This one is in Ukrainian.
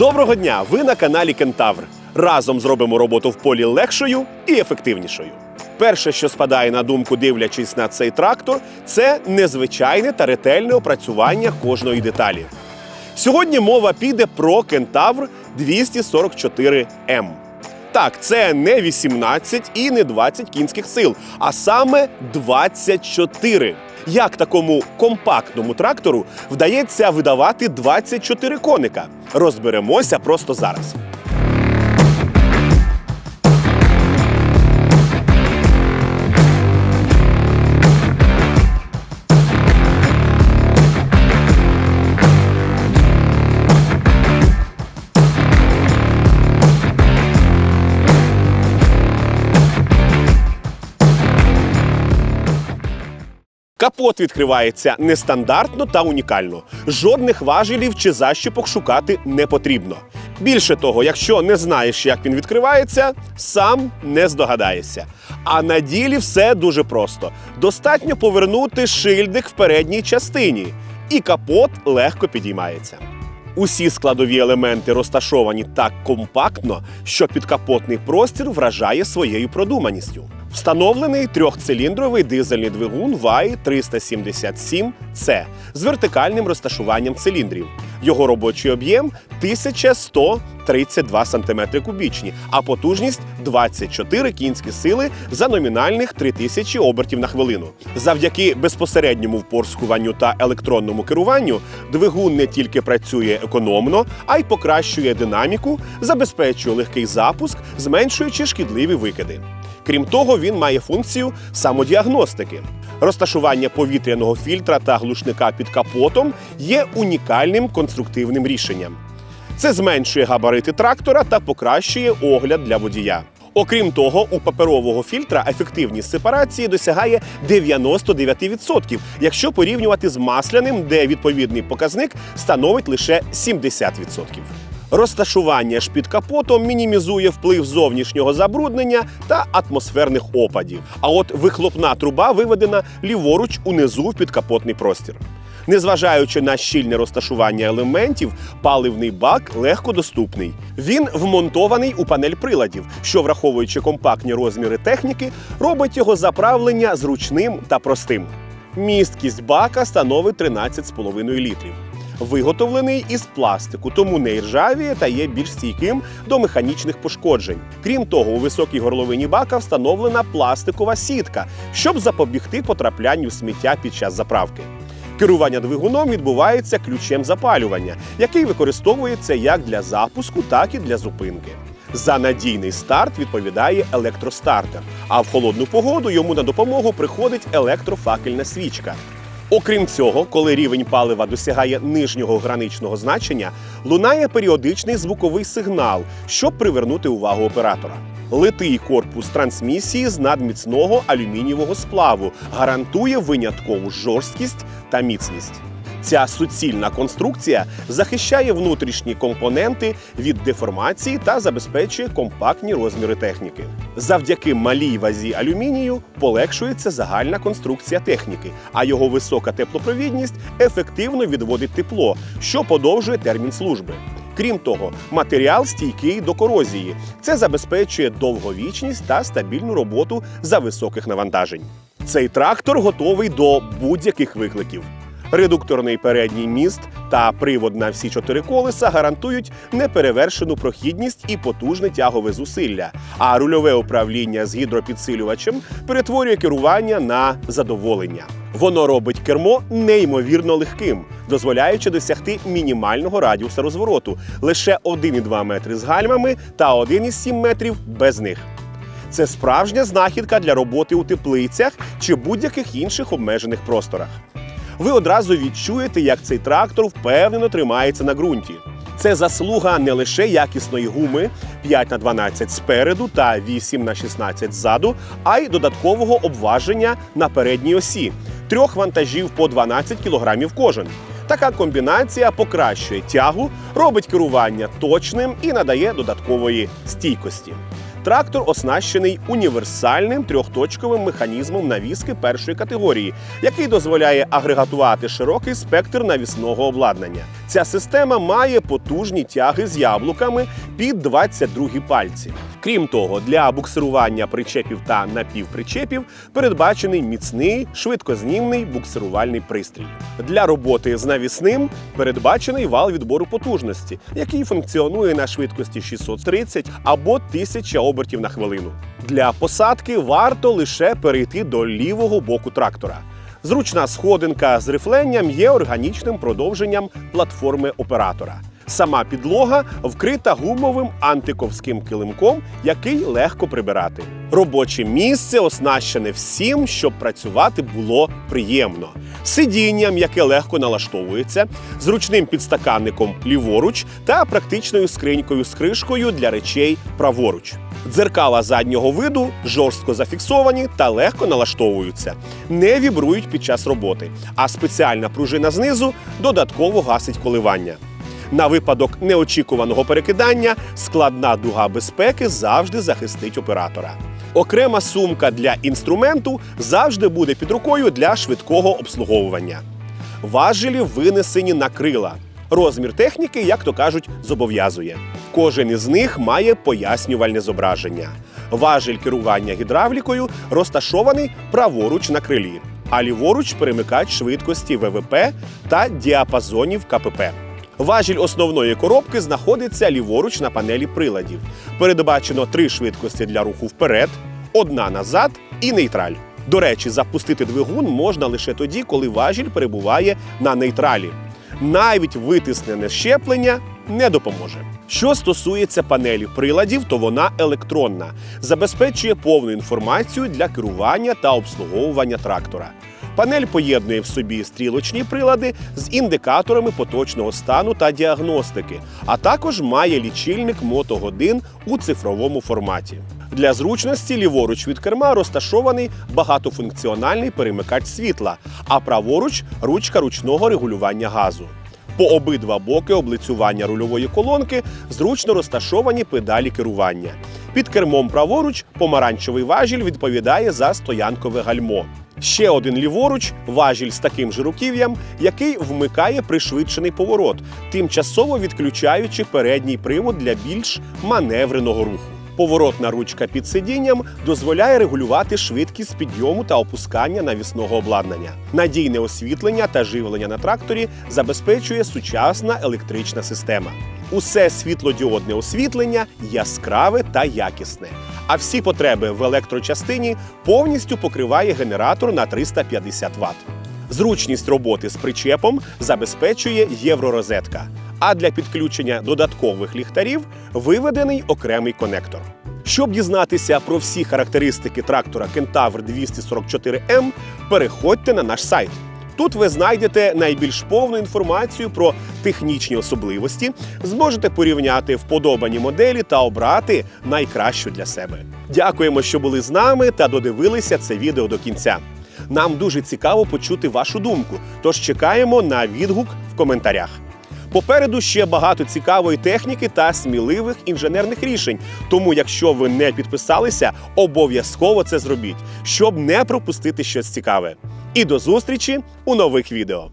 Доброго дня! Ви на каналі Кентавр. Разом зробимо роботу в полі легшою і ефективнішою. Перше, що спадає на думку, дивлячись на цей трактор, це незвичайне та ретельне опрацювання кожної деталі. Сьогодні мова піде про Кентавр 244М. Так, це не 18 і не 20 кінських сил, а саме 24. Як такому компактному трактору вдається видавати 24 коника? Розберемося просто зараз. Капот відкривається нестандартно та унікально. Жодних важелів чи защіпок шукати не потрібно. Більше того, якщо не знаєш, як він відкривається, сам не здогадаєшся. А на ділі все дуже просто: достатньо повернути шильдик в передній частині, і капот легко підіймається. Усі складові елементи розташовані так компактно, що підкапотний простір вражає своєю продуманістю. Встановлений трьохциліндровий дизельний двигун VAI 377C з вертикальним розташуванням циліндрів. Його робочий об'єм 1132 см кубічні, а потужність 24 кінські сили за номінальних 3000 обертів на хвилину. Завдяки безпосередньому впорскуванню та електронному керуванню двигун не тільки працює економно, а й покращує динаміку, забезпечує легкий запуск, зменшуючи шкідливі викиди. Крім того, він має функцію самодіагностики. Розташування повітряного фільтра та глушника під капотом є унікальним конструктивним рішенням. Це зменшує габарити трактора та покращує огляд для водія. Окрім того, у паперового фільтра ефективність сепарації досягає 99%, якщо порівнювати з масляним, де відповідний показник становить лише 70%. Розташування ж під капотом мінімізує вплив зовнішнього забруднення та атмосферних опадів. А от вихлопна труба виведена ліворуч унизу в підкапотний простір. Незважаючи на щільне розташування елементів, паливний бак легко доступний. Він вмонтований у панель приладів, що, враховуючи компактні розміри техніки, робить його заправлення зручним та простим. Місткість бака становить 13,5 літрів. Виготовлений із пластику, тому не іржавіє та є більш стійким до механічних пошкоджень. Крім того, у високій горловині бака встановлена пластикова сітка, щоб запобігти потраплянню сміття під час заправки. Керування двигуном відбувається ключем запалювання, який використовується як для запуску, так і для зупинки. За надійний старт відповідає електростартер, а в холодну погоду йому на допомогу приходить електрофакельна свічка. Окрім цього, коли рівень палива досягає нижнього граничного значення, лунає періодичний звуковий сигнал, щоб привернути увагу оператора. Литий корпус трансмісії з надміцного алюмінієвого сплаву гарантує виняткову жорсткість та міцність. Ця суцільна конструкція захищає внутрішні компоненти від деформації та забезпечує компактні розміри техніки. Завдяки малій вазі алюмінію полегшується загальна конструкція техніки, а його висока теплопровідність ефективно відводить тепло, що подовжує термін служби. Крім того, матеріал стійкий до корозії. Це забезпечує довговічність та стабільну роботу за високих навантажень. Цей трактор готовий до будь-яких викликів. Редукторний передній міст та привод на всі чотири колеса гарантують неперевершену прохідність і потужне тягове зусилля. А рульове управління з гідропідсилювачем перетворює керування на задоволення. Воно робить кермо неймовірно легким, дозволяючи досягти мінімального радіуса розвороту лише 1,2 метри з гальмами та 1,7 метрів без них. Це справжня знахідка для роботи у теплицях чи будь-яких інших обмежених просторах. Ви одразу відчуєте, як цей трактор впевнено тримається на ґрунті. Це заслуга не лише якісної гуми 5 на 12 спереду та 8 на 16 ззаду, а й додаткового обваження на передній осі трьох вантажів по 12 кг кожен. Така комбінація покращує тягу, робить керування точним і надає додаткової стійкості. Трактор оснащений універсальним трьохточковим механізмом навіски першої категорії, який дозволяє агрегатувати широкий спектр навісного обладнання. Ця система має потужні тяги з яблуками під 22 пальці. Крім того, для буксирування причепів та напівпричепів передбачений міцний швидкознімний буксирувальний пристрій. Для роботи з навісним передбачений вал відбору потужності, який функціонує на швидкості 630 або 1000 обертів на хвилину. Для посадки варто лише перейти до лівого боку трактора. Зручна сходинка з рифленням є органічним продовженням платформи оператора. Сама підлога вкрита гумовим антиковським килимком, який легко прибирати. Робоче місце оснащене всім, щоб працювати було приємно. Сидінням, яке легко налаштовується, зручним підстаканником ліворуч та практичною скринькою з кришкою для речей праворуч. Дзеркала заднього виду жорстко зафіксовані та легко налаштовуються, не вібрують під час роботи, а спеціальна пружина знизу додатково гасить коливання. На випадок неочікуваного перекидання складна дуга безпеки завжди захистить оператора. Окрема сумка для інструменту завжди буде під рукою для швидкого обслуговування. Важелі винесені на крила. Розмір техніки, як то кажуть, зобов'язує. Кожен із них має пояснювальне зображення. Важель керування гідравлікою розташований праворуч на крилі, а ліворуч перемикач швидкості ВВП та діапазонів КПП. Важіль основної коробки знаходиться ліворуч на панелі приладів. Передбачено три швидкості для руху вперед, одна назад і нейтраль. До речі, запустити двигун можна лише тоді, коли важіль перебуває на нейтралі. Навіть витиснене щеплення не допоможе. Що стосується панелі приладів, то вона електронна, забезпечує повну інформацію для керування та обслуговування трактора. Панель поєднує в собі стрілочні прилади з індикаторами поточного стану та діагностики, а також має лічильник мотогодин у цифровому форматі. Для зручності ліворуч від керма розташований багатофункціональний перемикач світла, а праворуч ручка ручного регулювання газу. По обидва боки облицювання рульової колонки зручно розташовані педалі керування. Під кермом праворуч помаранчевий важіль відповідає за стоянкове гальмо. Ще один ліворуч важіль з таким же руків'ям, який вмикає пришвидшений поворот, тимчасово відключаючи передній привод для більш маневреного руху. Поворотна ручка під сидінням дозволяє регулювати швидкість підйому та опускання навісного обладнання. Надійне освітлення та живлення на тракторі забезпечує сучасна електрична система. Усе світлодіодне освітлення яскраве та якісне. А всі потреби в електрочастині повністю покриває генератор на 350 Вт. Зручність роботи з причепом забезпечує євророзетка, а для підключення додаткових ліхтарів виведений окремий конектор. Щоб дізнатися про всі характеристики трактора Кентавр 244М, переходьте на наш сайт. Тут ви знайдете найбільш повну інформацію про технічні особливості, зможете порівняти вподобані моделі та обрати найкращу для себе. Дякуємо, що були з нами та додивилися це відео до кінця. Нам дуже цікаво почути вашу думку, тож чекаємо на відгук в коментарях. Попереду ще багато цікавої техніки та сміливих інженерних рішень. Тому, якщо ви не підписалися, обов'язково це зробіть, щоб не пропустити щось цікаве. І до зустрічі у нових відео.